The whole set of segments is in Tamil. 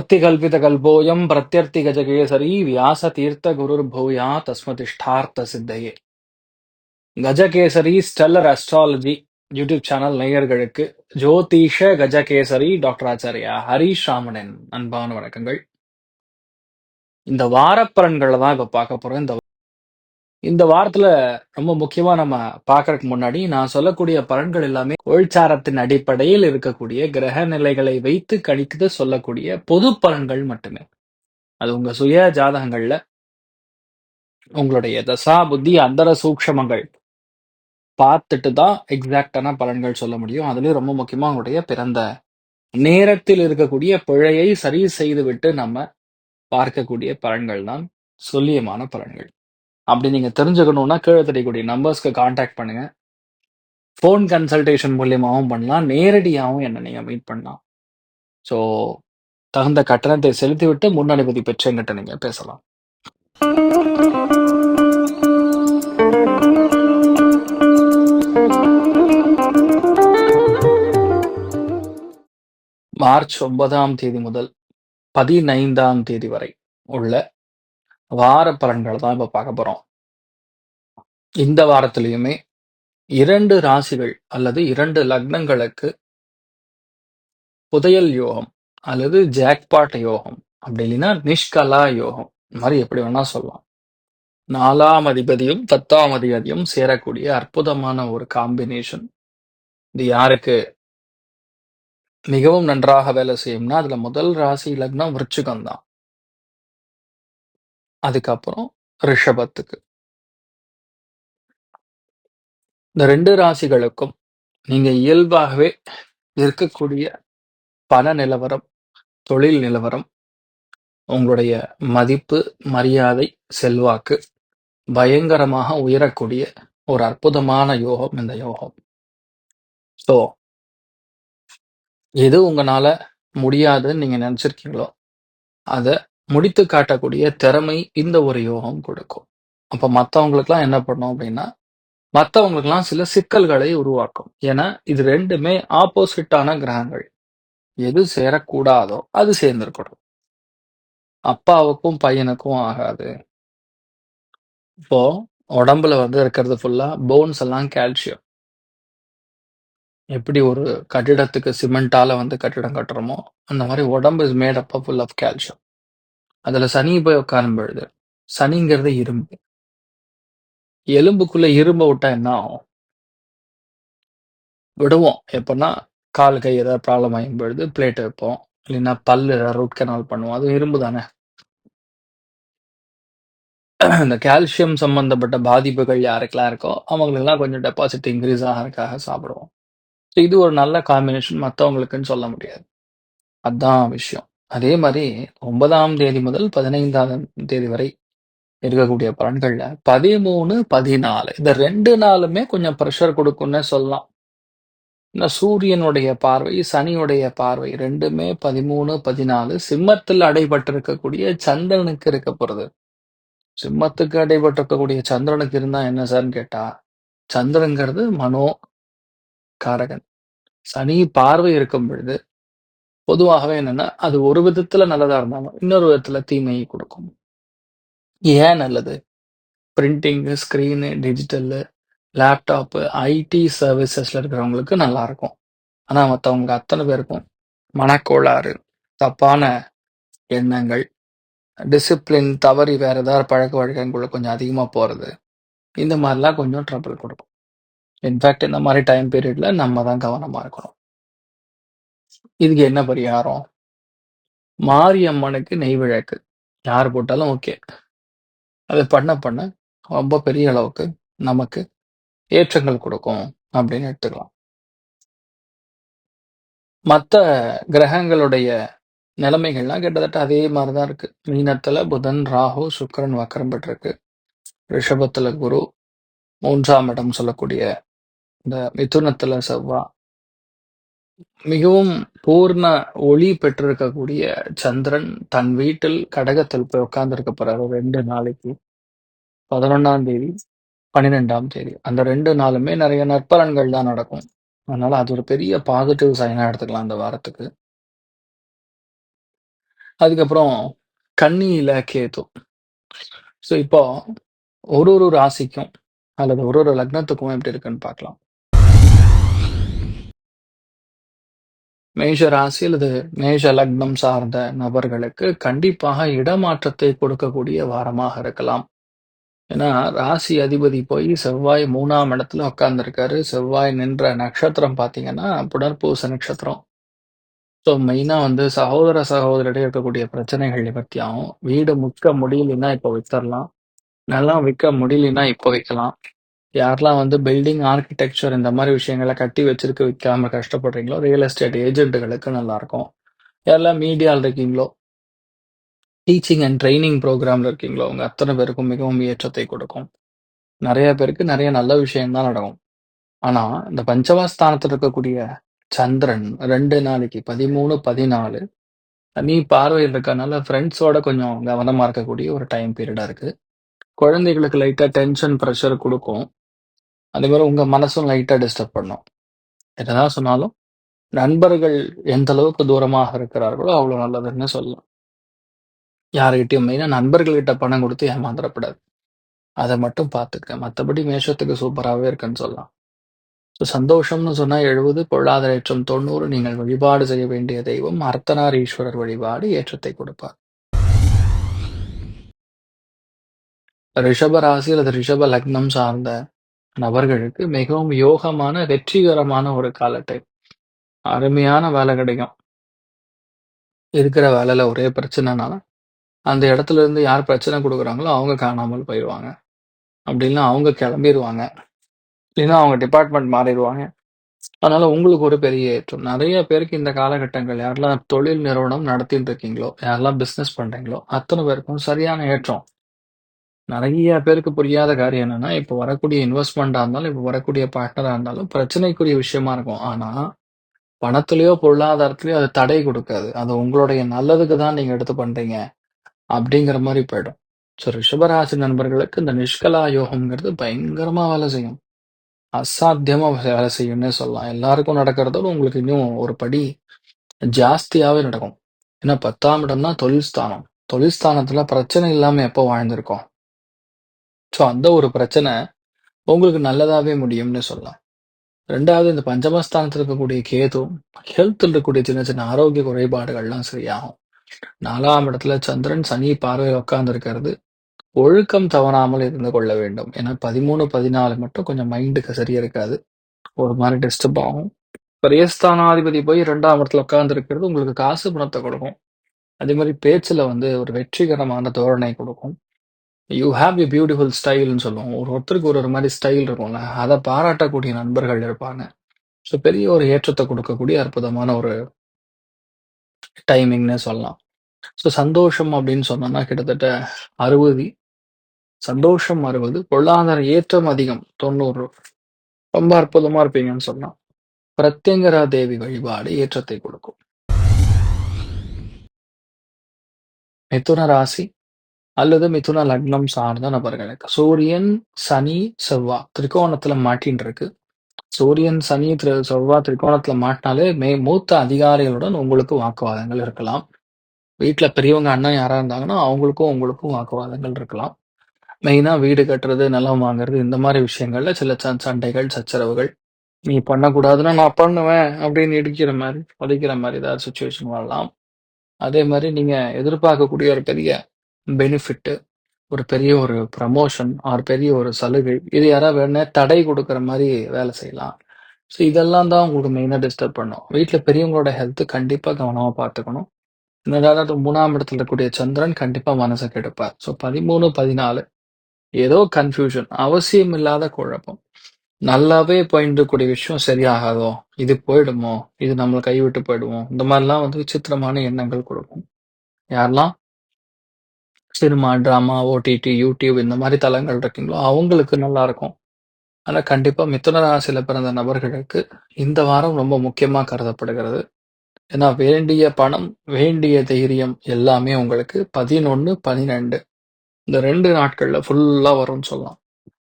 கல்பித கல்போயம் பிரத்தியர்த்தி கஜகேசரி அர்த்திகல்பிதகல்போயம் பிரத்யர்த்திகஜகேசரி வியாசதீர்த்தகுருர்பூயா தஸ்மதிஷ்டார்த்த சித்தையே கஜகேசரி ஸ்டெல்லர் அஸ்ட்ராலஜி யூடியூப் சேனல் நேயர்களுக்கு ஜோதிஷ கஜகேசரி டாக்டர் ஆச்சாரியா ஹரீஷ் ராமனின் அன்பான வணக்கங்கள். இந்த வாரப்பலன்களை தான் இப்ப பார்க்க போறோம். இந்த இந்த வாரத்துல ரொம்ப முக்கியமா நம்ம பார்க்கறதுக்கு முன்னாடி நான் சொல்லக்கூடிய பலன்கள் எல்லாமே கோள்சாரத்தின் அடிப்படையில் இருக்கக்கூடிய கிரக நிலைகளை வைத்து கணித்து சொல்லக்கூடிய பொது பலன்கள் மட்டுமே. அது உங்க சுய ஜாதகங்கள்ல உங்களுடைய தசா புத்தி அந்தர சூக்ஷமங்கள் பார்த்துட்டு தான் எக்ஸாக்டான பலன்கள் சொல்ல முடியும். அதுலயும் ரொம்ப முக்கியமா உங்களுடைய பிறந்த நேரத்தில் இருக்கக்கூடிய பிழையை சரி செய்துவிட்டு நம்ம பார்க்கக்கூடிய பலன்கள் தான் சொல்லியமான பலன்கள். அப்படி நீங்கள் தெரிஞ்சுக்கணும்னா கீழே தெரியக்கூடிய நம்பர்ஸ்க்கு காண்டாக்ட் பண்ணுங்க. ஃபோன் கன்சல்டேஷன் மூலியமாகவும் பண்ணலாம். நேரடியாகவும் என்னை நீங்கள் மீட் பண்ணலாம். ஸோ தகுந்த கட்டணத்தை செலுத்திவிட்டு முன் அனுமதி பெற்று எங்கிட்ட பேசலாம். மார்ச் ஒன்பதாம் தேதி முதல் பதினைந்தாம் தேதி வரை உள்ள வார பலன்களை தான் இப்ப பார்க்க போறோம். இந்த வாரத்திலையுமே இரண்டு ராசிகள் அல்லது இரண்டு லக்னங்களுக்கு புதையல் யோகம் அல்லது ஜாக்பாட் யோகம் அப்படி இல்லைன்னா நிஷ்கலா யோகம் இந்த மாதிரி எப்படி வேணா சொல்லலாம். நாலாம் அதிபதியும் பத்தாம் அதிபதியும் சேரக்கூடிய அற்புதமான ஒரு காம்பினேஷன் இது யாருக்கு? மிகவும் நன்றாக வேலை செய்யும்னா அதுல முதல் ராசி லக்னம் விருச்சிகம் தான் அதுக்கப்புறம் ரிஷபத்துக்கு. இந்த ரெண்டு ராசிகளுக்கும் நீங்க இயல்பாகவே இருக்கக்கூடிய பண நிலவரம் தொழில் நிலவரம் உங்களுடைய மதிப்பு மரியாதை செல்வாக்கு பயங்கரமாக உயரக்கூடிய ஒரு அற்புதமான யோகம் இந்த யோகம். ஸோ எது உங்களால முடியாதுன்னு நீங்க நினைச்சிருக்கீங்களோ அதை முடித்து காட்டக்கூடிய திறமை இந்த ஒரு யோகம் கொடுக்கும். அப்ப மற்றவங்களுக்குலாம் என்ன பண்ணும் அப்படின்னா மற்றவங்களுக்கெல்லாம் சில சிக்கல்களை உருவாக்கும். ஏன்னா இது ரெண்டுமே ஆப்போசிட்டான கிரகங்கள். எது சேரக்கூடாதோ அது சேர்ந்துருக்கணும் அப்பாவுக்கும் பையனுக்கும் ஆகாது. இப்போ உடம்புல வந்து இருக்கிறது ஃபுல்லா போன்ஸ் எல்லாம் கால்சியம் எப்படி ஒரு கட்டிடத்துக்கு சிமெண்டால வந்து கட்டிடம் கட்டுறோமோ அந்த மாதிரி உடம்பு is made up full of calcium அதுல சனி போய் உட்காரும் பொழுது சனிங்கிறது இரும்பு. எலும்புக்குள்ள இரும்பை விட்டா என்ன ஆகும்? விடுவோம். எப்படின்னா கால் கை ஏதாவது ப்ராப்ளம் ஆகும் பொழுது பிளேட் வைப்போம். இல்லைன்னா பல்லு ரூட் கனால் பண்ணுவோம். அது இரும்பு தானே. இந்த கால்சியம் சம்பந்தப்பட்ட பாதிப்புகள் யாருக்கெல்லாம் இருக்கோ அவங்களுக்கெல்லாம் கொஞ்சம் டெபாசிட் இன்க்ரீஸ் ஆகிறதுக்காக சாப்பிடுவோம். இது ஒரு நல்ல காம்பினேஷன் மற்றவங்களுக்குன்னு சொல்ல முடியாது. அதான் விஷயம். அதே மாதிரி ஒன்பதாம் தேதி முதல் பதினைந்தாம் தேதி வரை இருக்கக்கூடிய பலன்கள்ல பதிமூணு பதினாலு. இந்த ரெண்டு நாளுமே கொஞ்சம் ப்ரெஷர் கொடுக்கும்னே சொல்லலாம். இந்த சூரியனுடைய பார்வை சனியுடைய பார்வை ரெண்டுமே பதிமூணு பதினாலு சிம்மத்தில் அடைபட்டிருக்கக்கூடிய சந்திரனுக்கு இருக்க போறது. சிம்மத்துக்கு அடைபட்டிருக்கக்கூடிய சந்திரனுக்கு இருந்தா என்ன சார்ன்னு கேட்டா சந்திரங்கிறது மனோ காரகன். சனி பார்வை இருக்கும் பொழுது பொதுவாகவே என்னன்னா அது ஒரு விதத்துல நல்லதா இருந்தாலும் இன்னொரு விதத்துல தீமையை கொடுக்கும். ஏன் நல்லது? Printing screen digital laptop IT சர்வீசஸ்ல இருக்கிறவங்களுக்கு நல்லா இருக்கும். ஆனா மற்றவங்களுக்கு அத்தனை பேருக்கும் மனக்கோளாறு தப்பான எண்ணங்கள் டிசிப்ளின் தவறி வேற ஏதாவது பழக்க வழக்கங்களுக்குள்ள கொஞ்சம் அதிகமாக போறது இந்த மாதிரிலாம் கொஞ்சம் ட்ரபிள் கொடுக்கும். இன்ஃபேக்ட் இந்த மாதிரி டைம் பீரியட்ல நம்ம தான் கவனமா இருக்கணும். இதுக்கு என்ன பரிகாரம்? மாரியம்மனுக்கு நெய் விளக்கு. யார் போட்டாலும் ஓகே. அது பண்ண பண்ண ரொம்ப பெரிய அளவுக்கு நமக்கு ஏற்றங்கள் கொடுக்கும் அப்படின்னு எடுத்துக்கலாம். மற்ற கிரகங்களுடைய நிலைமைகள்லாம் கிட்டத்தட்ட அதே மாதிரி தான் இருக்கு. மீனத்துல புதன் ராகு சுக்கரன் வக்கரம் பெற்றிருக்கு. ரிஷபத்துல குரு மூன்றாம் இடம் சொல்லக்கூடிய இந்த மிதுனத்துல செவ்வா மிகவும் பூர்ண ஒளி பெற்றிருக்கக்கூடிய சந்திரன் தன் வீட்டில் கடகத்தில் போய் உட்கார்ந்துருக்க போறாரு ரெண்டு நாளைக்கு பதினொன்னாம் தேதி பன்னிரெண்டாம் தேதி அந்த ரெண்டு நாளுமே நிறைய நற்பலன்கள் தான் நடக்கும் அதனால அது ஒரு பெரிய பாசிட்டிவ் சைனா எடுத்துக்கலாம் அந்த வாரத்துக்கு அதுக்கப்புறம் கன்னியில கேது. ஸோ இப்போ ஒரு ஒரு ராசிக்கும் அல்லது ஒரு ஒரு லக்னத்துக்கும் எப்படி இருக்குன்னு பார்க்கலாம். மேஷ ராசி அல்லது மேஷ லக்னம் சார்ந்த நபர்களுக்கு கண்டிப்பாக இடமாற்றத்தை கொடுக்கக்கூடிய வாரமாக இருக்கலாம். ஏன்னா ராசி அதிபதி போய் செவ்வாய் மூணாம் இடத்துல உட்கார்ந்துருக்காரு. செவ்வாய் நின்ற நட்சத்திரம் பார்த்தீங்கன்னா புனர்பூச நட்சத்திரம். ஸோ மெயினா வந்து சகோதர சகோதரிடையே இருக்கக்கூடிய பிரச்சனைகள் நிவர்த்தி ஆகும். வீடு முக்க முடியலைன்னா இப்போ வித்தரலாம். நிலம் விற்க முடியலைன்னா இப்போ வைக்கலாம் யாரெல்லாம் வந்து பில்டிங், ஆர்க்கிடெக்சர் இந்த மாதிரி விஷயங்களை கட்டி வச்சிருக்க விற்காம கஷ்டப்படுறீங்களோ, ரியல் எஸ்டேட் ஏஜென்ட்டுகளுக்கு நல்லாயிருக்கும் யாரெல்லாம் மீடியாவில் இருக்கீங்களோ டீச்சிங் அண்ட் ட்ரைனிங் ப்ரோக்ராமில் இருக்கீங்களோ, அவங்க அத்தனை பேருக்கும் மிகவும் ஏற்றத்தை கொடுக்கும். நிறைய பேருக்கு நிறைய நல்ல விஷயம் தான் நடக்கும். ஆனால் இந்த பஞ்சமஸ்தானத்துல இருக்கக்கூடிய சந்திரன் ரெண்டு நாளைக்கு பதிமூணு பதினாலு நீ பார்வையில் இருக்கனால ஃப்ரெண்ட்ஸோட கொஞ்சம் கவனமாக இருக்கக்கூடிய ஒரு டைம் பீரியடாக இருக்குது குழந்தைகளுக்கு லைட்டாக டென்ஷன், ப்ரெஷர் கொடுக்கும் அதே மாதிரி உங்க மனசும் லைட்டா டிஸ்டர்ப் பண்ணும். என்னதான் சொன்னாலும், நண்பர்கள் எந்த அளவுக்கு தூரமாக இருக்கிறார்களோ, அவ்வளோ நல்லதுன்னு சொல்லலாம். யார்கிட்டயும் மெயினா நண்பர்கள்கிட்ட பணம் குடுத்து ஏமாந்துறக்கூடாது. அத மட்டும் பார்த்துக்க. மத்தபடி மேஷத்துக்கு சூப்பராவே இருக்குன்னு சொல்லலாம். ஸோ சந்தோஷம்னு சொன்னா 70, பொருளாதார ஏற்றம் 90. நீங்கள் வழிபாடு செய்ய வேண்டிய தெய்வம் அர்த்தநாரீஸ்வரர் வழிபாடு ஏற்றத்தை கொடுப்பார். ரிஷப ராசி அல்லது ரிஷப லக்னம் சார்ந்த நபர்களுக்கு மிகவும் யோகமான, வெற்றிகரமான ஒரு கால டைம். அருமையான வேலை கிடைக்கும். இருக்கிற வேலையில ஒரே பிரச்சனைனால அந்த இடத்துல இருந்து யார் பிரச்சனை கொடுக்குறாங்களோ அவங்க காணாமல் போயிடுவாங்க அப்படின்னா அவங்க கிளம்பிருவாங்க. இல்லைன்னா அவங்க டிபார்ட்மெண்ட் மாறிடுவாங்க அதனால உங்களுக்கு ஒரு பெரிய ஏற்றம். நிறைய பேருக்கு இந்த காலகட்டங்கள் யாரெல்லாம் தொழில் நிறுவனம் நடத்திட்டு இருக்கீங்களோ, யாரெல்லாம் பிஸ்னஸ் பண்றீங்களோ, அத்தனை பேருக்கும் சரியான ஏற்றம். நிறைய பேருக்கு புரியாத காரியம் என்னன்னா, இப்போ வரக்கூடிய இன்வெஸ்ட்மெண்ட்டாக இருந்தாலும், இப்போ வரக்கூடிய பார்ட்னராக இருந்தாலும் பிரச்சனைக்குரிய விஷயமா இருக்கும். ஆனால் பணத்திலயோ, பொருளாதாரத்திலயோ அது தடை கொடுக்காது அது உங்களுடைய நல்லதுக்கு தான் நீங்கள் எடுத்து பண்ணுறீங்க அப்படிங்கிற மாதிரி போயிடும். ஸோ ரிஷபராசி நண்பர்களுக்கு இந்த நிஷ்கலா யோகம்ங்கிறது பயங்கரமாக வேலை செய்யும். அசாத்தியமாக வேலை செய்யும்னே சொல்லலாம். எல்லாருக்கும் நடக்கிறதோட உங்களுக்கு இன்னும் ஒரு படி ஜாஸ்தியாகவே நடக்கும். ஏன்னா 10ஆம் இடம் தான் தொழில் ஸ்தானம். தொழில் ஸ்தானத்தில் பிரச்சனை இல்லாமல் எப்போ வாழ்ந்திருக்கோம்? ஸோ அந்த ஒரு பிரச்சனை உங்களுக்கு நல்லதாகவே முடியும்னு சொல்லலாம். ரெண்டாவது இந்த பஞ்சமஸ்தானத்தில் இருக்கக்கூடிய கேதும் ஹெல்த்தில் இருக்கக்கூடிய சின்ன சின்ன ஆரோக்கிய குறைபாடுகள்லாம் சரியாகும். நாலாம் இடத்துல சந்திரன், சனி பார்வையில உட்கார்ந்திருக்கிறது. ஒழுக்கம் தவறாமல் இருந்து கொள்ள வேண்டும். ஏன்னா 13, 14 மட்டும் கொஞ்சம் மைண்டுக்கு சரியா இருக்காது. ஒரு மாதிரி டிஸ்டர்ப் ஆகும். பிரியஸ்தானாதிபதி போய் ரெண்டாம் இடத்துல உட்கார்ந்திருக்கிறது உங்களுக்கு காசு பணத்தை கொடுக்கும். அதே மாதிரி பேச்சில் வந்து ஒரு வெற்றிகரமான தோரணை கொடுக்கும். யூ ஹாவ் எ பியூட்டிஃபுல் ஸ்டைல்ன்னு சொல்லுவோம். ஒரு ஒருத்தருக்கு ஒரு ஒரு மாதிரி ஸ்டைல் இருக்கும்ல. அதை பாராட்டக்கூடிய நண்பர்கள் இருப்பாங்க. ஸோ பெரிய ஒரு ஏற்றத்தை கொடுக்கக்கூடிய அற்புதமான ஒரு டைமிங்னே சொல்லலாம். ஸோ சந்தோஷம் அப்படின்னு சொன்னோம்னா கிட்டத்தட்ட 60 சந்தோஷம் 60 பொருளாதார ஏற்றம் அதிகம் 90 ரொம்ப அற்புதமா இருப்பீங்கன்னு சொன்னால் பிரத்யங்கரா தேவி வழிபாடு ஏற்றத்தை கொடுக்கும். மிதுன ராசி அல்லது மிதுன லக்னம் சார்ந்த நபர்களுக்கு சூரியன், சனி, செவ்வா திரிகோணத்துல மாட்டின்னு இருக்கு. சூரியன், சனி, திரு செவ்வா திரிகோணத்துல மாட்டினாலே மே மூத்த அதிகாரிகளுடன் உங்களுக்கு வாக்குவாதங்கள் இருக்கலாம். வீட்டில் பெரியவங்க அண்ணன் யாரா இருந்தாங்கன்னா, அவங்களுக்கும் உங்களுக்கும் வாக்குவாதங்கள் இருக்கலாம். மெயினா வீடு கட்டுறது, நிலம் வாங்குறது இந்த மாதிரி விஷயங்கள்ல சில சண்டைகள், சச்சரவுகள். நீ பண்ணக்கூடாதுன்னா நான் பண்ணுவேன் அப்படின்னு இடிக்கிற மாதிரி உதைக்கிற மாதிரி ஏதாவது சுச்சுவேஷன் வரலாம். அதே மாதிரி நீங்க எதிர்பார்க்கக்கூடிய ஒரு பெரிய பெனிஃபிட்டு ஒரு பெரிய ஒரு ப்ரமோஷன் ஆர் பெரிய ஒரு சலுகை, இது யாராவது வேணும்னே தடை குடுக்குற மாரி வேலை செய்யலாம். ஸோ இதெல்லாம் தான் உங்களுக்கு மெயினா டிஸ்டர்ப் பண்ணும். வீட்ல பெரியவங்களோட ஹெல்த்து கண்டிப்பா கவனமா பார்த்துக்கணும். அதாவது 3ஆம் இடத்துல இருக்கக்கூடிய சந்திரன் கண்டிப்பா மனச கெடுப்பார். ஸோ 13, 14 ஏதோ கன்ஃப்யூஷன் அவசியம் இல்லாத குழப்பம். நல்லாவே போயிட்டு விஷயம் சரியாகாதோ, இது போயிடுமோ, இது நம்மள கைவிட்டு போயிடுமோ, இந்த மாரிலாம் வந்து விசித்திரமான எண்ணங்கள் கொடுக்கும். யாரெல்லாம் சினிமா, ட்ராமா ஓடிடி, யூடியூப் இந்த மாதிரி தளங்கள் இருக்கீங்களோ, அவங்களுக்கு நல்லா இருக்கும். ஆனால் கண்டிப்பாக மிதுன ராசியில் பிறந்த நபர்களுக்கு இந்த வாரம் ரொம்ப முக்கியமாக கருதப்படுகிறது. ஏன்னா வேண்டிய பணம், வேண்டிய தைரியம் எல்லாமே உங்களுக்கு 11, 12 இந்த ரெண்டு நாட்களில் ஃபுல்லாக வரும்னு சொல்லலாம்.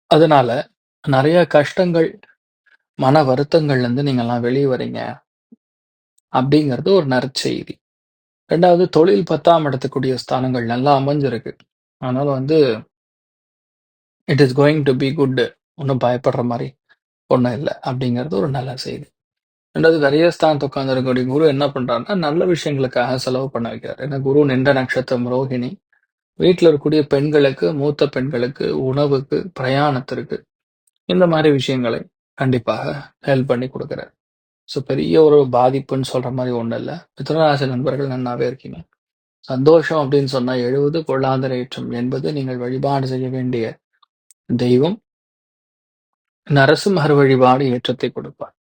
அதனால நிறைய கஷ்டங்கள், மன வருத்தங்கள்லேருந்து நீங்கள்லாம் வெளியே வரீங்க. அப்படிங்கிறது ஒரு நற்செய்தி. ரெண்டாவது தொழில் 10ஆம் இடத்துக்குரிய ஸ்தானங்கள் நல்லா அமைஞ்சிருக்கு. அதனால வந்து it is going to be good. ஒன்றும் பயப்படுற மாதிரி ஒன்றும் இல்லை அப்படிங்கிறது ஒரு நல்ல செய்தி. 2வது விரயஸ்தானத்துல உட்கார்ந்திருக்கக்கூடிய குரு என்ன பண்றாருன்னா, நல்ல விஷயங்களுக்காக செலவு பண்ண வைக்கிறார். ஏன்னா குரு நின்ற நட்சத்திரம் ரோஹிணி. வீட்டில் இருக்கக்கூடிய பெண்களுக்கு, மூத்த பெண்களுக்கு, உணவுக்கு, பிரயாணத்திற்கு இந்த மாதிரி விஷயங்களை கண்டிப்பாக ஹெல்ப் பண்ணி கொடுக்குறாரு ஸோ பெரிய ஒரு பாதிப்புன்னு சொல்ற மாதிரி ஒன்றும் இல்ல. மிதுனராசி நண்பர்கள் நன்னாவே இருக்கீங்க. சந்தோஷம் அப்படின்னு சொன்னா 70 பொருளாதார ஏற்றம் 80 நீங்கள் வழிபாடு செய்ய வேண்டிய தெய்வம் நரசிம்மர் வழிபாடு ஏற்றத்தை கொடுப்பார்.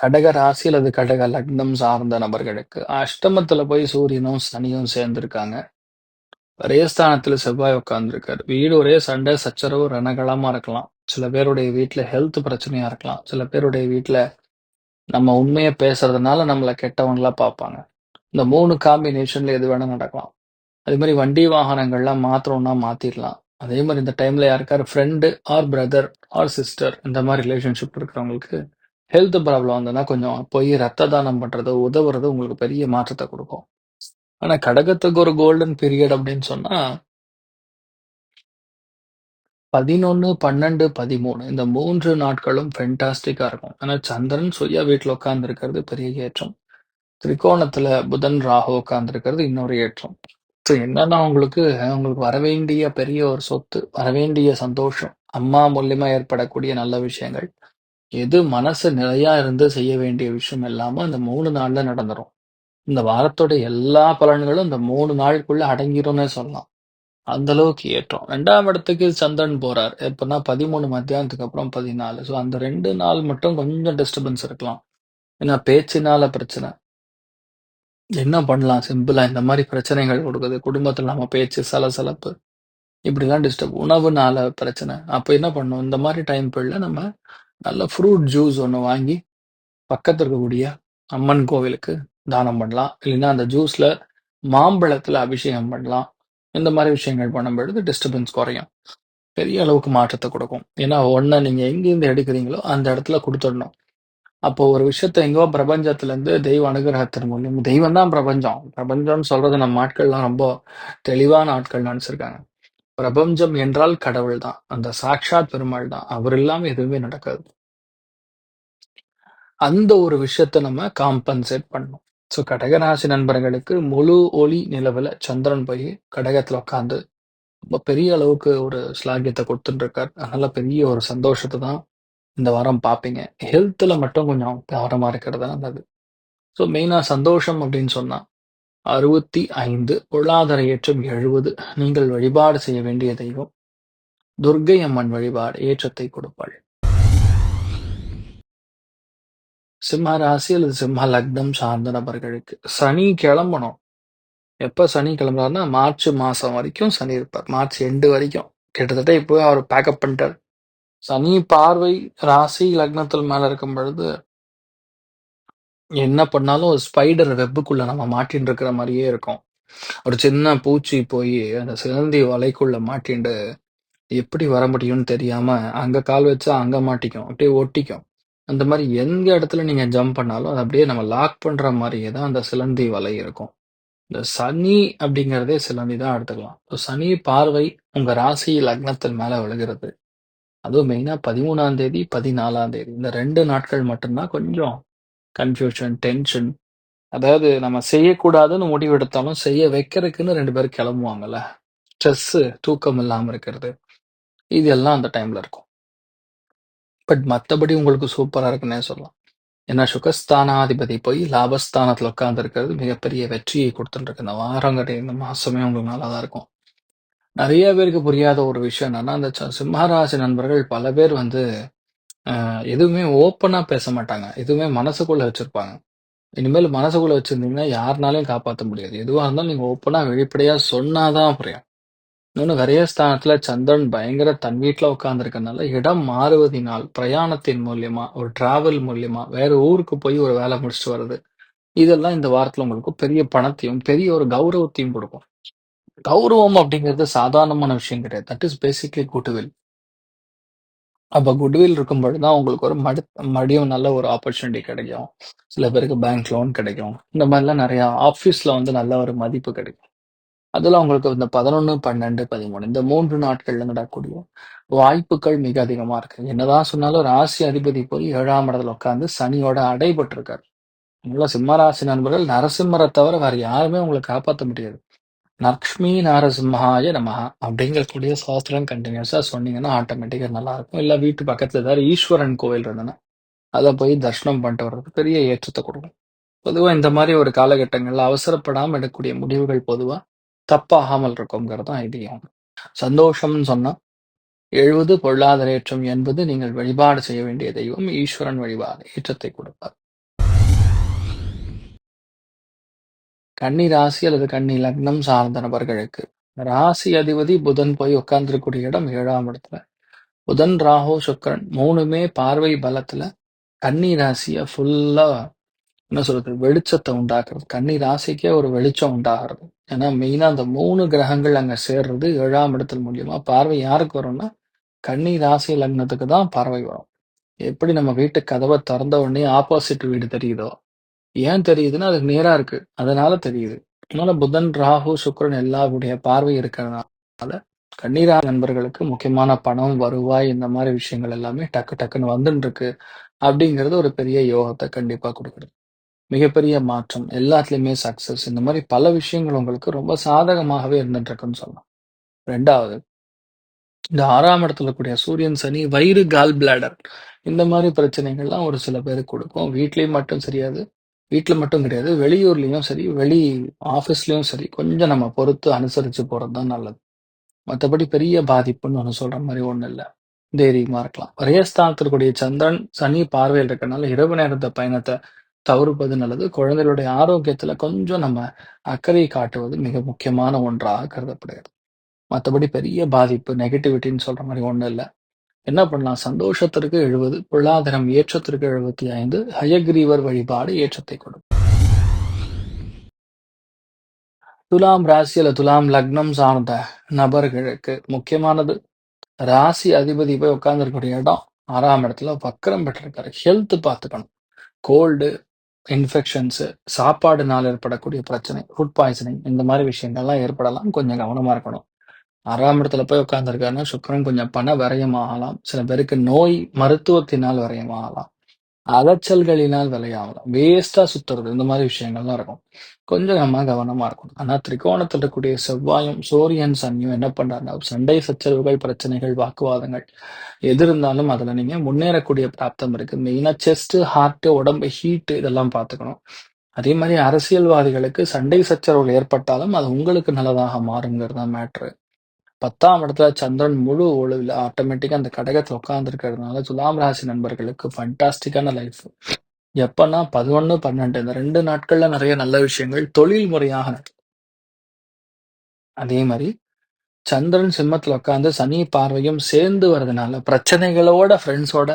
கடக ராசி அல்லது கடக லக்னம் சார்ந்த நபர்களுக்கு அஷ்டமத்துல போய் சூரியனும், சனியும் சேர்ந்திருக்காங்க. ஒரே ஸ்தானத்துல செவ்வாய் உட்கார்ந்திருக்காரு. வீடு ஒரே சண்டை, சச்சரவு, ரணகலமா இருக்கலாம். சில பேருடைய வீட்டுல ஹெல்த் பிரச்சனையா இருக்கலாம். சில பேருடைய வீட்டுல நம்ம உண்மைய பேசுறதுனால நம்மள கெட்டவங்களா பார்ப்பாங்க. இந்த மூணு காம்பினேஷன்ல எது வேணா நடக்கலாம். அதே மாதிரி வண்டி வாகனங்கள்லாம் மாத்திரம்னா மாத்திரலாம். அதே மாதிரி இந்த டைம்ல யாருக்காரு friend or brother or sister இந்த மாதிரி ரிலேஷன்ஷிப் இருக்கிறவங்களுக்கு ஹெல்த் ப்ராப்ளம் வந்ததுன்னா கொஞ்சம் போய் ரத்த தானம் பண்றது, உதவுறது உங்களுக்கு பெரிய மாற்றத்தை கொடுக்கும் ஆனா கடகத்துக்கு ஒரு கோல்டன் பீரியட் அப்படின்னு சொன்னா 11, 12, 13 இந்த மூன்று நாட்களும் ஃபென்டாஸ்டிக்கா இருக்கும். ஆனா சந்திரன் சுய வீட்டில் உட்கார்ந்திருக்கிறது பெரிய ஏற்றம். திரிகோணத்துல புதன், ராகு உட்கார்ந்திருக்கிறது இன்னொரு ஏற்றம். ஸோ என்னன்னா உங்களுக்கு உங்களுக்கு வரவேண்டிய பெரிய ஒரு சொத்து, வரவேண்டிய சந்தோஷம், அம்மா மூலியமா ஏற்படக்கூடிய நல்ல விஷயங்கள், எது மனசு நிலையா இருந்து செய்ய வேண்டிய விஷயம் எல்லாமே அந்த மூணு நாள்ல நடந்துரும். இந்த வாரத்தோட எல்லா பலன்களும் இந்த மூணு நாளுக்குள்ள அடங்கிரும்னே சொல்லலாம். அந்த அளவுக்கு ஏற்றம். ரெண்டாம் இடத்துக்கு சந்திரன் போறார். எப்படின்னா பதிமூணு மத்தியானத்துக்கு அப்புறம் 14. ஸோ அந்த ரெண்டு நாள் மட்டும் கொஞ்சம் டிஸ்டர்பன்ஸ் இருக்கலாம். ஏன்னா பேச்சினால பிரச்சனை. என்ன பண்ணலாம் சிம்பிளா இந்த மாதிரி பிரச்சனைகள் கொடுக்குது. குடும்பத்துல நம்ம பேச்சு, சலசலப்பு இப்படிலாம் டிஸ்டர்ப். உணவுனால பிரச்சனை. அப்போ என்ன பண்ணணும்? இந்த மாதிரி டைம் பீரியட்ல நம்ம நல்ல ஃப்ரூட் ஜூஸ் ஒன்று வாங்கி பக்கத்தில் இருக்கக்கூடிய அம்மன் கோவிலுக்கு தானம் பண்ணலாம். இல்லைன்னா அந்த ஜூஸ்ல மாம்பழத்துல அபிஷேகம் பண்ணலாம். இந்த மாதிரி விஷயங்கள் பண்ணும்பொழுது டிஸ்டர்பன்ஸ் குறையும். பெரிய அளவுக்கு மாற்றத்தை கொடுக்கும். ஏன்னா ஒண்ண நீங்க எங்கேருந்து எடுக்கிறீங்களோ அந்த இடத்துல கொடுத்துடணும் அப்போ ஒரு விஷயத்த எங்கோ பிரபஞ்சத்துல இருந்து தெய்வ அனுகிரகத்தின் மூலியம் தெய்வம் தான் பிரபஞ்சம். பிரபஞ்சம்னு சொல்றது நம்ம ஆட்கள்லாம் ரொம்ப தெளிவான ஆட்கள் நினைச்சிருக்காங்க. பிரபஞ்சம் என்றால் கடவுள் தான். அந்த சாக்ஷாத் பெருமாள் தான். அவர் இல்லாம எதுவுமே நடக்காது. அந்த ஒரு விஷயத்த நம்ம காம்பன்சேட் பண்ணணும். ஸோ கடகராசி நண்பர்களுக்கு முழு ஒளி நிலவில் சந்திரன் போய் கடகத்தில் உட்காந்து ரொம்ப பெரிய அளவுக்கு ஒரு ஸ்லாகியத்தை கொடுத்துட்டுருக்கார் அதனால் அதனால பெரிய ஒரு சந்தோஷத்தை தான் இந்த வாரம் பார்ப்பீங்க. ஹெல்த்தில் மட்டும் கொஞ்சம் கவனமாக இருக்கிறது நல்லது. ஸோ மெயினாக சந்தோஷம் அப்படின்னு சொன்னால் அறுபத்தி ஐந்து பொருளாதார ஏற்றம் 70 நீங்கள் வழிபாடு செய்ய வேண்டிய தெய்வம் துர்க்கை அம்மன் வழிபாடு ஏற்றத்தை கொடுப்பாள். சிம்ம ராசி அல்லது சிம்ம லக்னம் சார்ந்த நபர்களுக்கு சனி கிளம்பணும். எப்ப சனி கிளம்புறாருன்னா மார்ச் மாசம் வரைக்கும் சனி இருப்பார். மார்ச் எண்டு வரைக்கும். கிட்டத்தட்ட இப்போ அவர் பேக்கப் பண்ணிட்டார். சனி பார்வை ராசி லக்னத்தில் மேல இருக்கும் பொழுது என்ன பண்ணாலும் ஒரு ஸ்பைடர் வெப்புக்குள்ள நம்ம மாட்டின்னு இருக்கிற மாதிரியே இருக்கும். ஒரு சின்ன பூச்சி போய் அந்த சிலந்தி வலைக்குள்ள மாட்டிண்டு எப்படி வர முடியும்னு தெரியாம அங்க கால் வச்சா அங்க மாட்டிக்கும். அப்படியே ஒட்டிக்கும். அந்த மாரி எந்த இடத்துல நீங்க ஜம்ப் பண்ணாலும் அது அப்படியே நம்ம லாக் பண்ற மாரியே தான் அந்த சிலந்தி வலை இருக்கும். இந்த சனி அப்படிங்கிறதே சிலந்தி தான் எடுத்துக்கலாம். ஸோ சனி பார்வை உங்க ராசி லக்னத்தின் மேல விழுகிறது. அதுவும் மெயினா 13ஆம் தேதி, 14ஆம் தேதி இந்த 2 நாட்கள் மட்டும் தான் கொஞ்சம் கன்ஃப்யூஷன், டென்ஷன் அதாவது நம்ம செய்யக்கூடாதுன்னு முடிவெடுத்தாலும் செய்ய வைக்கிறதுக்குன்னு 2 பேர் கிளம்புவாங்கல்ல. ஸ்ட்ரெஸ்ஸு, தூக்கம் இல்லாம இருக்கிறது. இதெல்லாம் அந்த டைம்ல இருக்கும். பட் மற்றபடி உங்களுக்கு சூப்பராக இருக்குன்னே சொல்லலாம். ஏன்னா சுகஸ்தானாதிபதி போய் லாபஸ்தானத்தில் உட்காந்துருக்கிறது மிகப்பெரிய வெற்றியை கொடுத்துட்டு இந்த வாரம் கிடையாது, இந்த மாசமே உங்களுக்கு நல்லா தான் இருக்கும். நிறைய பேருக்கு புரியாத ஒரு விஷயம் என்னன்னா, அந்த சிம்மராசி நண்பர்கள் பல பேர் வந்து எதுவுமே ஓப்பனா பேச மாட்டாங்க. எதுவுமே மனசுக்குள்ள வச்சிருப்பாங்க. இனிமேல் மனசுக்குள்ள வச்சிருந்தீங்கன்னா யாருனாலையும் காப்பாற்ற முடியாது. எதுவாக இருந்தாலும் நீங்க ஓப்பனா வெளிப்படையா சொன்னாதான் புரியும். இன்னொன்னு விரயஸ்தானத்துல சந்திரன் பயங்கர தன் வீட்ல உட்காந்துருக்கனால இடம் மாறுவதினால், பிரயாணத்தின் மூலியமா, ஒரு டிராவல் மூலியமா வேற ஊருக்கு போய் ஒரு வேலை முடிச்சுட்டு வர்றது. இதெல்லாம் இந்த வாரத்துல உங்களுக்கு பெரிய பணத்தையும், பெரிய ஒரு கௌரவத்தையும் கொடுக்கும் கௌரவம் அப்படிங்கிறது சாதாரணமான விஷயம் கிடையாது. That is basically goodwill. அப்போ குட்வில் இருக்கும்பொழுது தான் உங்களுக்கு ஒரு மடு மடியும் நல்ல ஒரு ஆப்பர்ச்சுனிட்டி கிடைக்கும். சில பேருக்கு பேங்க் லோன் கிடைக்கும். இந்த மாதிரிலாம் நிறையா ஆஃபீஸ்ல வந்து நல்ல ஒரு மதிப்பு கிடைக்கும். அதில் அவங்களுக்கு இந்த 11, 12, 13 இந்த மூன்று நாட்கள்ல நடக்கக்கூடிய வாய்ப்புகள் மிக அதிகமாக இருக்கு. என்னதான் சொன்னாலும் ராசி அதிபதி போய் ஏழாம் இடத்துல உட்காந்து சனியோட அடைபட்டிருக்காரு. அதனால சிம்மராசி நண்பர்கள் நரசிம்மரை தவிர வேற யாருமே உங்களை காப்பாற்ற முடியாது. லக்ஷ்மி நாரசிம்ஹாய நமஹா அப்படிங்கக்கூடிய சாஸ்திரம் கண்டினியூஸாக சொன்னீங்கன்னா ஆட்டோமேட்டிக்காக நல்லா இருக்கும். வீட்டு பக்கத்தில் ஏதாவது ஈஸ்வரன் கோவில் இருந்ததுன்னா, அதை போய் தர்ஷனம் பண்ணிட்டு வர்றதுக்கு பெரிய ஏற்றத்தை கொடுக்கும். பொதுவாக இந்த மாதிரி ஒரு காலகட்டங்களில் அவசரப்படாமல் எடுக்கக்கூடிய முடிவுகள் பொதுவாக தப்பாகாமல் இருக்கும்ங்கிறது தான் ஐதீகம். சந்தோஷம்னு சொன்னா 70 பொருளாதார ஏற்றம் என்பது நீங்கள் வழிபாடு செய்ய வேண்டிய தெய்வம் ஈஸ்வரன் வழிபாடு ஏற்றத்தை கொடுப்பார். கன்னி ராசி அல்லது கன்னி லக்னம் சார்ந்த நபர்களுக்கு ராசி அதிபதி புதன் போய் உட்கார்ந்துருக்கூடிய இடம் ஏழாம் இடத்துல புதன் ராகு சுக்கிரன் மூணுமே பார்வை பலத்துல கன்னி ராசியை ஃபுல்லா என்ன சொல்றது வெளிச்சத்தை உண்டாக்குறது. கன்னி ராசிக்கே ஒரு வெளிச்சம் உண்டாகிறது. ஏன்னா மெயினா அந்த மூணு கிரகங்கள் அங்க சேர்றது ஏழாம் இடத்துல மூலியமா. பார்வை யாருக்கு வரும்னா கன்னி ராசி லக்னத்துக்கு தான் பார்வை வரும். எப்படி நம்ம வீட்டு கதவை திறந்த உடனே ஆப்போசிட் வீடு தெரியுதோ? ஏன் தெரியுதுன்னா அதுக்கு நேரா இருக்கு. அதனால தெரியுது. அதனால புதன் ராகு சுக்கரன் எல்லாருடைய பார்வை இருக்கிறதுனால கண்ணீரா நண்பர்களுக்கு முக்கியமான பணம் வருவாய் இந்த மாதிரி விஷயங்கள் எல்லாமே டக்கு டக்குன்னு வந்துட்டு இருக்கு. அப்படிங்கிறது ஒரு பெரிய யோகத்தை கண்டிப்பா கொடுக்குறது மிகப்பெரிய மாற்றம் எல்லாத்துலயுமே சக்சஸ் இந்த மாதிரி பல விஷயங்கள் உங்களுக்கு ரொம்ப சாதகமாகவே இருந்துட்டு இருக்குன்னு சொல்லலாம். ரெண்டாவது இந்த ஆறாம் இடத்துல கூடிய சூரியன் சனி வயிறு கால் பிளாடர் இந்த மாதிரி பிரச்சனைகள்லாம் ஒரு சில பேருக்கு கொடுக்கும். வீட்லேயும் மட்டும் சரியாது வீட்டில் மட்டும் கிடையாது. வெளியூர்லயும் சரி வெளி ஆபீஸ்லயும் சரி கொஞ்சம் நம்ம பொறுத்து அனுசரிச்சு போகிறது தான் நல்லது. மற்றபடி பெரிய பாதிப்புன்னு ஒன்று சொல்ற மாதிரி ஒன்றும் இல்லை. தைரியமாக இருக்கலாம். ஒரே ஸ்தானத்திற்குரிய சந்திரன் சனி பார்வையில் இருக்கனால இரவு நேரத்தை பயணத்தை தவிர்ப்பது நல்லது. குழந்தைகளுடைய ஆரோக்கியத்துல கொஞ்சம் நம்ம அக்கறை காட்டுவது மிக முக்கியமான ஒன்றாக கருதப்படுகிறது. மற்றபடி பெரிய பாதிப்பு நெகட்டிவிட்டின்னு சொல்ற மாதிரி ஒன்றும் இல்லை. என்ன பண்ணலாம்? சந்தோஷத்திற்கு எழுபது பொருளாதாரம் ஏற்றத்திற்கு எழுபத்தி ஐந்து ஹயக்ரீவர் வழிபாடு ஏற்றத்தை கொடுக்கும் துலாம் ராசி அல்ல துலாம் லக்னம் சார்ந்த நபர்களுக்கு முக்கியமானது ராசி அதிபதி போய் உட்கார்ந்துருக்கக்கூடிய இடம் ஆறாம் இடத்துல வக்கரம் பெற்றிருக்காரு. ஹெல்த் பார்த்துக்கணும். கோல்டு இன்ஃபெக்ஷன்ஸு சாப்பாடுனால ஏற்படக்கூடிய பிரச்சனை ஃபுட் பாய்சனிங் இந்த மாதிரி விஷயங்கள்லாம் ஏற்படலாம். கொஞ்சம் கவனமா இருக்கணும். ஆறாம் இடத்துல போய் உட்காந்துருக்காருன்னா சுக்கரன் கொஞ்சம் பண விரயம் ஆகலாம். சில பேருக்கு நோய் மருத்துவத்தினால் விரயம் ஆகலாம். அலைச்சல்களினால் விளையாகலாம் வேஸ்டா சுத்துறது இந்த மாதிரி விஷயங்கள்லாம் இருக்கும். கொஞ்சம் நம்ம கவனமா இருக்கணும். ஆனா திரிகோணத்தில் இருக்கக்கூடிய செவ்வாயும் சூரியன் சன்னியும் என்ன பண்றாங்க? சண்டை சச்சரவுகள் பிரச்சனைகள் வாக்குவாதங்கள் எது இருந்தாலும் அதுல நீங்க முன்னேறக்கூடிய பிராப்தம் இருக்கு. மெயினா செஸ்ட் ஹார்ட் உடம்பு ஹீட் இதெல்லாம் பார்த்துக்கணும். அதே மாதிரி அரசியல்வாதிகளுக்கு சண்டை சச்சரவுகள் ஏற்பட்டாலும் அது உங்களுக்கு நல்லதாக மாறுங்கிறது தான் மேட்ரு பத்தாம் இடத்துல சந்திரன் முழு ஒழுவில் ஆட்டோமேட்டிக்கா அந்த கடகத்துல உட்காந்துருக்கிறதுனால துலாம் ராசி நண்பர்களுக்கு ஃபண்டாஸ்டிக்கான லைஃப் எப்பன்னா பதினொன்று பன்னெண்டு. இந்த ரெண்டு நாட்கள்ல நிறைய நல்ல விஷயங்கள் தொழில் முறையாக நடக்கும். அதே மாதிரி சந்திரன் சிம்மத்துல உட்கார்ந்து சனி பார்வையும் சேர்ந்து வர்றதுனால பிரச்சனைகளோட ஃப்ரெண்ட்ஸோட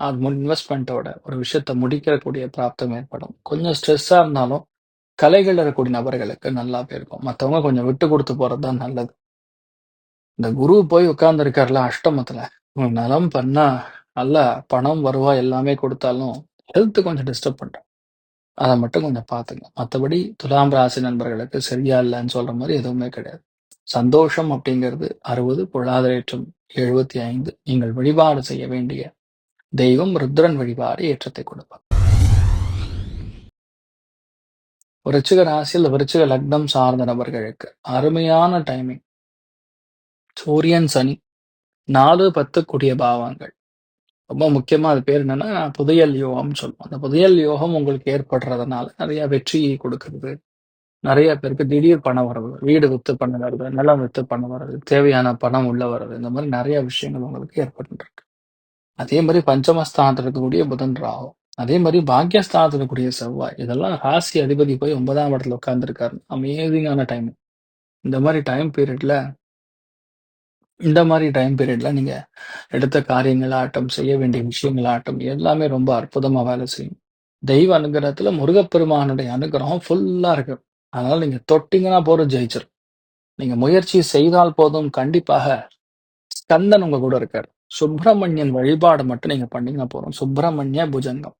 இன்வெஸ்ட்மெண்ட்டோட ஒரு விஷயத்த முடிக்கக்கூடிய பிராப்தம் ஏற்படும். கொஞ்சம் ஸ்ட்ரெஸ்ஸா இருந்தாலும் கலைகள் இருக்கக்கூடிய நபர்களுக்கு நல்லா போயிருக்கும். மற்றவங்க கொஞ்சம் விட்டு கொடுத்து போகிறது தான் நல்லது. இந்த குரு போய் உட்கார்ந்து இருக்காருல அஷ்டமத்துல. உங்க நலம் பண்ணா நல்ல பணம் வருவாய் எல்லாமே கொடுத்தாலும் ஹெல்த் கொஞ்சம் டிஸ்டர்ப் பண்றேன். அதை மட்டும் கொஞ்சம் பார்த்துங்க மற்றபடி துலாம் ராசி நண்பர்களுக்கு சரியா இல்லைன்னு சொல்ற மாதிரி எதுவுமே கிடையாது. சந்தோஷம் அப்படிங்கிறது அறுபது பொருளாதாரேற்றம் எழுபத்தி ஐந்து. நீங்கள் வழிபாடு செய்ய வேண்டிய தெய்வம் ருத்ரன் வழிபாடு ஏற்றத்தை கொடுப்பார். விருச்சிக ராசியில் விருச்சிக லக்னம் சார்ந்த நபர்களுக்கு அருமையான டைமிங் சூரியன் சனி நாலு பத்து கூடிய பாவங்கள். ரொம்ப முக்கியமா அது பேர் என்னன்னா புதையல் யோகம்னு சொல்லுவோம். அந்த புதையல் யோகம் உங்களுக்கு ஏற்படுறதுனால நிறைய வெற்றியை கொடுக்கறது. நிறைய பேருக்கு திடீர் பணம் வர்றது வீடு வித்து பண்ண வர்றது நிலம் வித்து பண்ண வர்றது தேவையான பணம் உள்ள வர்றது இந்த மாதிரி நிறைய விஷயங்கள் உங்களுக்கு ஏற்பட்டுருக்கு. அதே மாதிரி பஞ்சமஸ்தானத்தில் இருக்கக்கூடிய புதன் ராகும் அதே மாதிரி பாக்கியஸ்தானத்தில் இருக்கக்கூடிய செவ்வாய். இதெல்லாம் ராசி அதிபதி போய் ஒன்பதாம் இடத்துல உட்கார்ந்துருக்காரு. அமேசிங்கான டைம் இந்த மாதிரி டைம் பீரியட்ல இந்த மாதிரி டைம் பீரியட்ல நீங்க எடுத்த காரியங்களாகட்டும் செய்ய வேண்டிய விஷயங்களாகட்டும் எல்லாமே ரொம்ப அற்புதமா வேலை செய்யும். தெய்வ அனுகிரகத்துல முருகப்பெருமானுடைய அனுகிரகம் ஃபுல்லா இருக்கு. அதனால நீங்க தொட்டிங்கன்னா போறோம் ஜெயிச்சிடும் நீங்க முயற்சி செய்தால் போதும் கண்டிப்பாக ஸ்கந்தன் உங்க கூட இருக்காரு. சுப்பிரமணியன் வழிபாடு மட்டும் நீங்க பண்ணீங்கன்னா போறோம் சுப்பிரமணிய புஜங்கம்.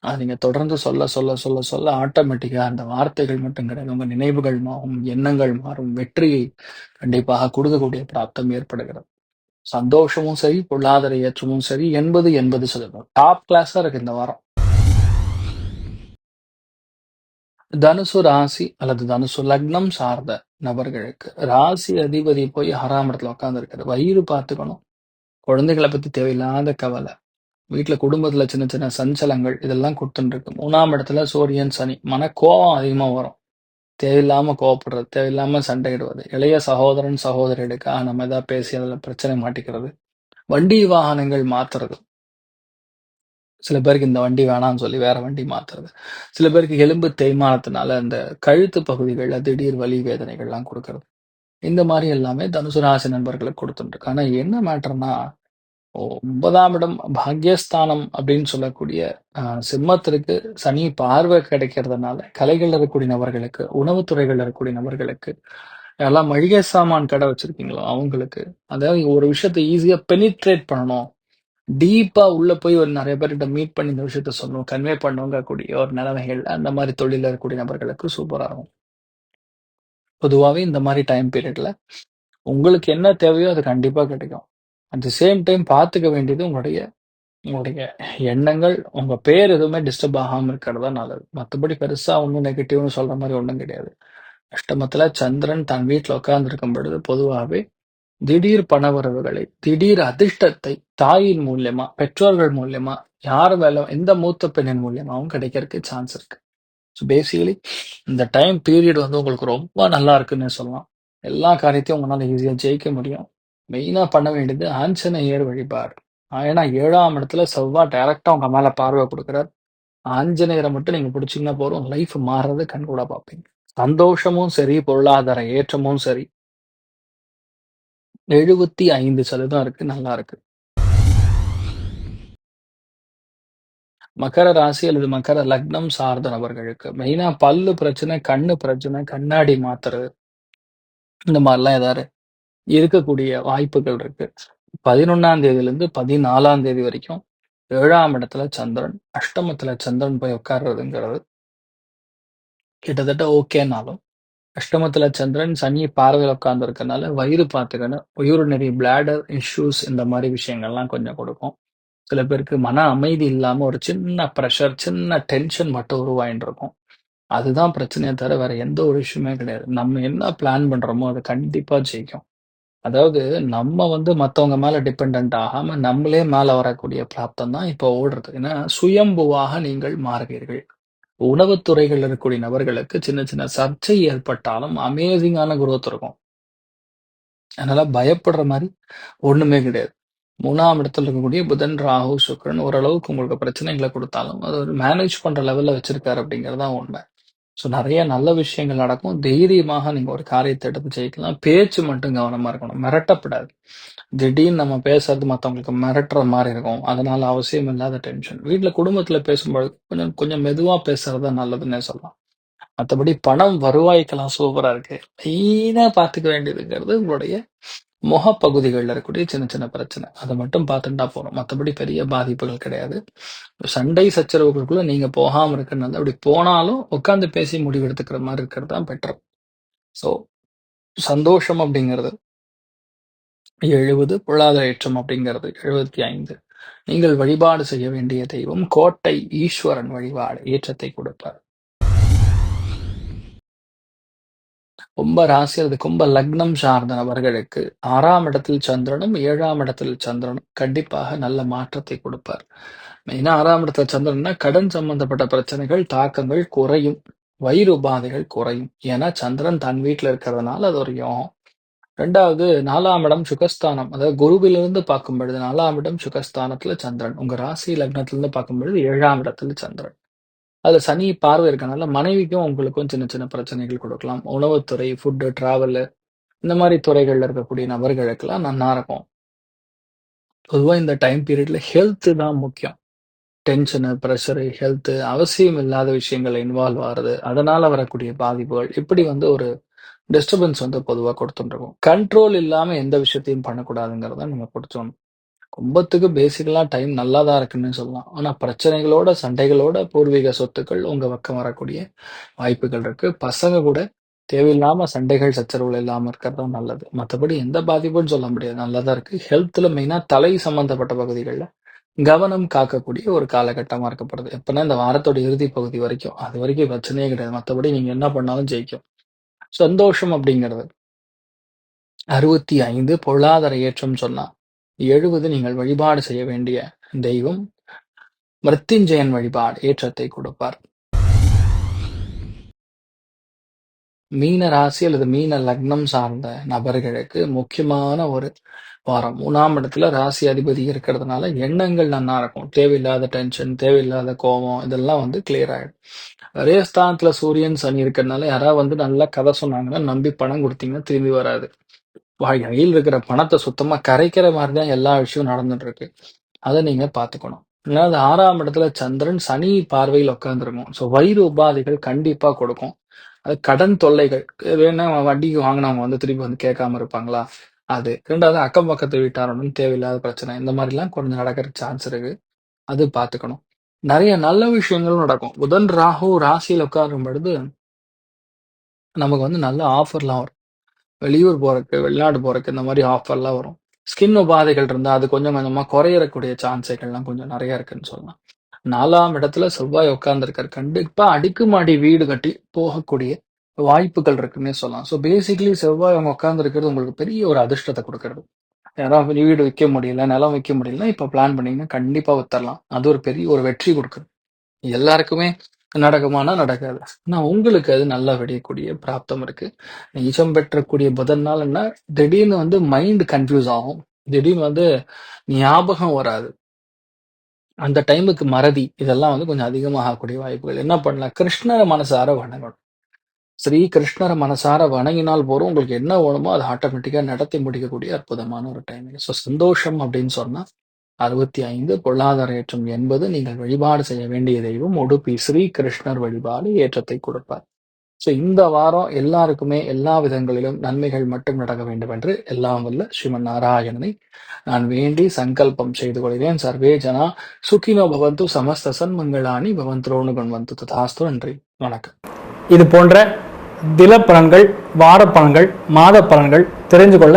அத நீங்க தொடர்ந்து சொல்ல, சொல்ல, சொல்ல, சொல்ல ஆட்டோமேட்டிக்கா அந்த வார்த்தைகள் மட்டும் கிடையாது. உங்க நினைவுகள் மாறும், எண்ணங்கள் மாறும், வெற்றியை கண்டிப்பாக கொடுக்கக்கூடிய பிராப்தம் ஏற்படுகிறது. சந்தோஷமும் சரி, பொருளாதார ஏற்றமும் சரி 80, 80% டாப் கிளாஸா இருக்கு இந்த வாரம். தனுசு ராசி அல்லது தனுசு லக்னம் சார்ந்த நபர்களுக்கு ராசி அதிபதி போய் ஆறாம் இடத்துல உட்கார்ந்திருக்காரு. வயிறு பார்த்துக்கணும். குழந்தைகளை பத்தி தேவையில்லாத கவலை. வீட்டில் குடும்பத்துல சின்ன சின்ன சஞ்சலங்கள் இதெல்லாம் குடுத்துட்டு இருக்கு. 3ஆம் இடத்துல சூரியன், சனி. மனக்கோவம் அதிகமா வரும். தேவையில்லாம கோவப்படுறது, தேவையில்லாம சண்டையிடுவது, இளைய சகோதரன், சகோதரிகளுக்காக நம்ம ஏதாவது பேசி அதில் பிரச்சனை மாட்டிக்கிறது, வண்டி வாகனங்கள் மாத்துறது. சில பேருக்கு இந்த வண்டி வேணாம்னு சொல்லி வேற வண்டி மாத்துறது. சில பேருக்கு எலும்பு தேய்மானத்தினால இந்த கழுத்து பகுதிகள்ல திடீர் வலி, வேதனைகள்லாம் கொடுக்கறது இந்த மாதிரி எல்லாமே தனுசு ராசி நண்பர்களுக்கு கொடுத்துட்டு இருக்கு. ஆனா என்ன மேட்டர்னா ஒன்பதாம் இடம் பாக்யஸ்தானம் அப்படின்னு சொல்லக்கூடிய சிம்மத்திற்கு சனி பார்வை கிடைக்கிறதுனால, கலைகள் இருக்கக்கூடிய நபர்களுக்கு, உணவுத்துறைகள்ல இருக்கக்கூடிய நபர்களுக்கு, எல்லாம் மளிகை சாமான் கடை வச்சிருக்கீங்களோ அவங்களுக்கு, அதாவது ஒரு விஷயத்த ஈஸியா பெனிட்ரேட் பண்ணணும். டீப்பா உள்ள போய் ஒரு நிறைய பேர்கிட்ட மீட் பண்ணி இந்த விஷயத்த சொல்லணும், கன்வே பண்ணணுங்கக்கூடிய ஒரு நிலைமைகள் அந்த மாதிரி தொழில இருக்கக்கூடிய நபர்களுக்கு சூப்பரா இருக்கும். பொதுவாகவே இந்த மாதிரி டைம் பீரியட்ல உங்களுக்கு என்ன தேவையோ அது கண்டிப்பா கிடைக்கும். அட் தி சேம் டைம் பார்த்துக்க வேண்டியது உங்களுடைய உங்களுடைய எண்ணங்கள், உங்க பேர் எதுவுமே டிஸ்டர்ப் ஆகாம இருக்கிறது தான் நல்லது. மற்றபடி பெருசா ஒன்றும் நெகட்டிவ்னு சொல்ற மாதிரி ஒன்றும் கிடையாது. அஷ்டமத்துல சந்திரன் தன் வீட்டில் உட்கார்ந்துருக்கும் பொழுது பொதுவாகவே திடீர் பணவரவுகளை, திடீர் அதிர்ஷ்டத்தை தாயின் மூலியமா, பெற்றோர்கள் மூலியமா, யார் வேலை எந்த மூத்த பெண்ணின் மூலியமாவும் கிடைக்கிறதுக்கு சான்ஸ் இருக்கு. ஸோ பேசிக்கலி இந்த டைம் பீரியட் வந்து உங்களுக்கு ரொம்ப நல்லா இருக்குன்னு சொல்லலாம். எல்லா காரியத்தையும் உங்களால் ஈஸியாக ஜெயிக்க முடியும். மெயினா பண்ண வேண்டியது ஆஞ்சநேயர் வழிபாடு. ஏன்னா ஏழாம் இடத்துல செவ்வாய் டைரக்டா உங்க மேல பார்வை கொடுக்குறார் ஆஞ்சநேயரை மட்டும் நீங்க புடிச்சீங்கன்னா போதும். லைஃப் மாறுறது கண்கூடா பார்ப்பீங்க. சந்தோஷமும் சரி, பொருளாதார ஏற்றமும் சரி 75% இருக்கு. நல்லா இருக்கு. மகர ராசி அல்லது மகர லக்னம் சார்ந்த நபர்களுக்கு மெயினா பல்லு பிரச்சனை, கண்ணு பிரச்சனை, கண்ணாடி மாத்துறது இந்த மாதிரிலாம் ஏதாவது இருக்கக்கூடிய வாய்ப்புகள் இருக்கு. 11ஆம் தேதியிலிருந்து 14ஆம் தேதி வரைக்கும் ஏழாம் இடத்துல சந்திரன், அஷ்டமத்துல சந்திரன் போய் உட்கார்றதுங்கிறது கிட்டத்தட்ட ஓகேனாலும், அஷ்டமத்துல சந்திரன், சனி பார்வையில உட்கார்ந்திருக்கனால வயிறு பார்த்துக்கணும். யூரினரி பிளாடர் இஷ்யூஸ் இந்த மாதிரி விஷயங்கள்லாம் கொஞ்சம் கொடுக்கும். சில பேருக்கு மன அமைதி இல்லாம ஒரு சின்ன ப்ரெஷர் சின்ன டென்ஷன் மட்டும் உருவாயின்னு இருக்கும். அதுதான் பிரச்சனையை தவிர வேற எந்த ஒரு விஷயமே கிடையாது. நம்ம என்ன பிளான் பண்றோமோ அது கண்டிப்பா ஜெயிக்கும். அதாவது நம்ம வந்து மத்தவங்க மேல டிபெண்டன்ட் ஆகாம நம்மளே மேல வரக்கூடிய பிராப்தம் தான் இப்போ ஓடுறது. ஏன்னா சுயம்புவாக நீங்கள் மாறுவீர்கள். உணவுத்துறைகள் இருக்கக்கூடிய நபர்களுக்கு சின்ன சின்ன சர்ச்சை ஏற்பட்டாலும் அமேசிங்கான குரோத் இருக்கும். அதனால பயப்படுற மாதிரி ஒண்ணுமே கிடையாது. மூணாம் இடத்துல இருக்கக்கூடிய புதன், ராகு, சுக்கிரன் ஓரளவுக்கு உங்களுக்கு பிரச்சனைகளை கொடுத்தாலும் அது ஒரு மேனேஜ் பண்ற லெவல்ல வச்சிருக்காரு அப்படிங்கறதான் உண்மை. ஸோ நிறைய நல்ல விஷயங்கள் நடக்கும். தைரியமாக நீங்க ஒரு காரியத்தை எடுத்து ஜெயிக்கலாம். பேச்சு மட்டும் கவனமா இருக்கணும். மிரட்டப்படாது திடீர்னு நம்ம பேசுறது மத்தவங்களுக்கு மிரட்டுற மாதிரி இருக்கும். அதனால அவசியம் இல்லாத டென்ஷன். வீட்ல குடும்பத்துல பேசும்பொழுது கொஞ்சம் கொஞ்சம் மெதுவா பேசுறது தான் நல்லதுன்னே சொல்லலாம். மத்தபடி பணம் வருவாய்க்கெல்லாம் சூப்பரா இருக்கு. மெயினாக பார்த்துக்க வேண்டியதுங்கிறது உங்களுடைய முகப்பகுதிகள்ல இருக்கக்கூடிய சின்ன சின்ன பிரச்சனை. அதை மட்டும் பார்த்துட்டா போகிறோம் மத்தபடி பெரிய பாதிப்புகள் கிடையாது. சண்டை சச்சரவுகளுக்குள்ள நீங்க போகாம இருக்கிறனால நல்லது. அப்படி போனாலும் உட்கார்ந்து பேசி முடிவு எடுத்துக்கிற இருக்கிறது தான் பெட்டர். ஸோ சந்தோஷம் அப்படிங்கிறது 70, பொருளாதார ஏற்றம் அப்படிங்கிறது 75. நீங்கள் வழிபாடு செய்ய வேண்டிய தெய்வம் கோட்டை ஈஸ்வரன் வழிபாடு ஏற்றத்தை கொடுப்பார். கும்ப ராசி அல்லது கும்ப லக்னம் சார்ந்த நபர்களுக்கு ஆறாம் இடத்தில் சந்திரனும், ஏழாம் இடத்தில் சந்திரனும் கண்டிப்பாக நல்ல மாற்றத்தை கொடுப்பார். மெயினா ஆறாம் இடத்துல சந்திரன்னா கடன் சம்பந்தப்பட்ட பிரச்சனைகள், தாக்கங்கள் குறையும். வயிறு உபாதைகள் குறையும். ஏன்னா சந்திரன் தன் வீட்டில் இருக்கிறதுனால அது ஒரு யோகம். 2வது 4ஆம் இடம் சுகஸ்தானம். அதாவது குருவிலிருந்து பார்க்கும் பொழுது நாலாம் இடம் சுகஸ்தானத்துல சந்திரன். உங்க ராசி லக்னத்திலிருந்து பார்க்கும் பொழுது ஏழாம் இடத்துல சந்திரன். அதுல சனி பார்வை இருக்கனால மனைவிக்கும் உங்களுக்கும் சின்ன சின்ன பிரச்சனைகள் கொடுக்கலாம். உணவுத்துறை, ஃபுட்டு டிராவல் இந்த மாதிரி துறைகள்ல இருக்கக்கூடிய நபர்களுக்கெல்லாம் நல்லா இருக்கும். பொதுவா இந்த டைம் பீரியட்ல ஹெல்த் தான் முக்கியம். டென்ஷனு, ப்ரெஷரு ஹெல்த்து அவசியம் இல்லாத விஷயங்களை இன்வால்வ் ஆறது. அதனால வரக்கூடிய பாதிப்புகள் இப்படி வந்து ஒரு டிஸ்டர்பன்ஸ் வந்து பொதுவாக கொடுத்துட்டு இருக்கும். கண்ட்ரோல் இல்லாமல் எந்த விஷயத்தையும் பண்ணக்கூடாதுங்கிறத நம்ம பிடிச்சோம் கும்பத்துக்கு பேசிக்கலா டைம் நல்லா தான் இருக்குன்னு சொல்லலாம். ஆனா பிரச்சனைகளோட, சண்டைகளோட பூர்வீக சொத்துக்கள் உங்க பக்கம் வரக்கூடிய வாய்ப்புகள் இருக்கு. பசங்க கூட தேவையில்லாம சண்டைகள், சச்சரவுகள் இல்லாம இருக்கிறது தான் நல்லது. மத்தபடி எந்த பாதிப்புன்னு சொல்ல முடியாது. நல்லா தான் இருக்கு. ஹெல்த்ல மெயினா தலை சம்பந்தப்பட்ட பகுதிகள்ல கவனம் காக்கக்கூடிய ஒரு காலகட்டமா இருக்கப்படுது. எப்பன்னா இந்த வாரத்தோட இறுதி பகுதி வரைக்கும். அது வரைக்கும் பிரச்சனையே கிடையாது. மத்தபடி நீங்க என்ன பண்ணாலும் ஜெயிக்கும். சந்தோஷம் அப்படிங்கிறது 65 பொருளாதார ஏற்றம் சொன்னா 70 நீங்கள் வழிபாடு செய்ய வேண்டிய தெய்வம் மிருத்யுஞ்சயன் வழிபாடு ஏற்றத்தை கொடுப்பார். மீன ராசி அல்லது மீன லக்னம் சார்ந்த நபர்களுக்கு முக்கியமான ஒரு வாரம். மூணாம் இடத்துல ராசி அதிபதி இருக்கிறதுனால எண்ணங்கள் நல்லா இருக்கும். தேவையில்லாத டென்ஷன், தேவையில்லாத கோவம் இதெல்லாம் வந்து கிளியர் ஆயிடும். ஒரே ஸ்தானத்துல சூரியன், சனி இருக்கிறதுனால யாராவது வந்து நல்லா கதை சொன்னாங்கன்னா நம்பி பணம் கொடுத்தீங்கன்னா திரும்பி வராது. வாய் கையில் இருக்கிற பணத்தை சுத்தமா கரைக்கிற மாதிரி தான் எல்லா விஷயமும் நடந்துட்டு இருக்கு. அதை நீங்க பார்த்துக்கணும். அதாவது ஆறாம் இடத்துல சந்திரன் சனி பார்வையில் உட்காந்துருக்கும் ஸோ வயிறு உபாதைகள் கண்டிப்பா கொடுக்கும். அது கடன் தொல்லைகள் வேணா வட்டிக்கு வாங்கினவங்க வந்து திருப்பி வந்து கேட்காம இருப்பாங்களா? அது. ரெண்டாவது அக்கம் பக்கத்து வீட்டாருடன் தேவையில்லாத பிரச்சனை. இந்த மாதிரிலாம் கொஞ்சம் நடக்கிற சான்ஸ் இருக்கு. அது பார்த்துக்கணும். நிறைய நல்ல விஷயங்களும் நடக்கும். புதன், ராகு ராசியில் உட்காரும் பொழுது நமக்கு வந்து நல்ல ஆஃபர்லாம் வரும். வெளியூர் போறக்கு வெளிநாடு போறதுக்கு இந்த மாதிரி ஆஃபர்லாம் வரும். ஸ்கின் உபாதைகள் இருந்தால் அது கொஞ்சம் கொஞ்சமா குறையறக்கூடிய சான்ஸுகள்லாம் கொஞ்சம் நிறைய இருக்குன்னு சொல்லலாம். நாலாம் இடத்துல செவ்வாய் உட்கார்ந்துருக்கார் கண்டிப்பா அடுக்குமாடி வீடு கட்டி போகக்கூடிய வாய்ப்புகள் இருக்குன்னே சொல்லலாம். ஸோ பேசிக்கலி செவ்வாய் அவங்க உட்காந்துருக்கிறது உங்களுக்கு பெரிய ஒரு அதிர்ஷ்டத்தை கொடுக்கறது யாராவது வீடு விற்க முடியல, நிலம் விற்க முடியலன்னா இப்போ பிளான் பண்ணீங்கன்னா கண்டிப்பாக வித்தரலாம். அது ஒரு பெரிய ஒரு வெற்றி கொடுக்குது. எல்லாருக்குமே நடக்குமானா நடக்காது. ஆனா உங்களுக்கு அது நல்லா விடையக்கூடிய பிராப்தம் இருக்கு. நிஜம் பெற்றக்கூடிய புதன்னால் என்ன திடீர்னு வந்து மைண்ட் கன்ஃபியூஸ் ஆகும். திடீர்னு வந்து ஞாபகம் வராது. அந்த டைமுக்கு மறதி இதெல்லாம் வந்து கொஞ்சம் அதிகமாகக்கூடிய வாய்ப்புகள். என்ன பண்ணலாம்? கிருஷ்ணரை மனசார வணங்கணும். ஸ்ரீ கிருஷ்ணர் மனசார வணங்கினால் போதும் உங்களுக்கு என்ன வேணுமோ அதை ஆட்டோமேட்டிக்கா நடத்தி முடிக்கக்கூடிய அற்புதமான ஒரு டைமிங். ஸோ சந்தோஷம் அப்படின்னு சொன்னா 65 பொருளாதார ஏற்றம் 80 நீங்கள் வழிபாடு செய்ய வேண்டிய தெய்வம் உடுப்பி ஸ்ரீ கிருஷ்ணர் வழிபாடு ஏற்றத்தை கொடுப்பார். ஸோ இந்த வாரம் எல்லாருக்குமே எல்லா விதங்களிலும் நன்மைகள் மட்டும் நடக்க வேண்டும் என்று எல்லாம் வல்ல ஸ்ரீமன் நாராயணனை நான் வேண்டி சங்கல்பம் செய்து கொள்கிறேன். சர்வே ஜனா சுகினோ பவந்து சமஸ்த சன்மங்களானி பவந்த்ரோணு கண்வந்து ததாஸ்து நன்றி வணக்கம் இது போன்ற தில பலன்கள் வார பலன்கள் மாத பலன்கள் தெரிஞ்சு கொள்ள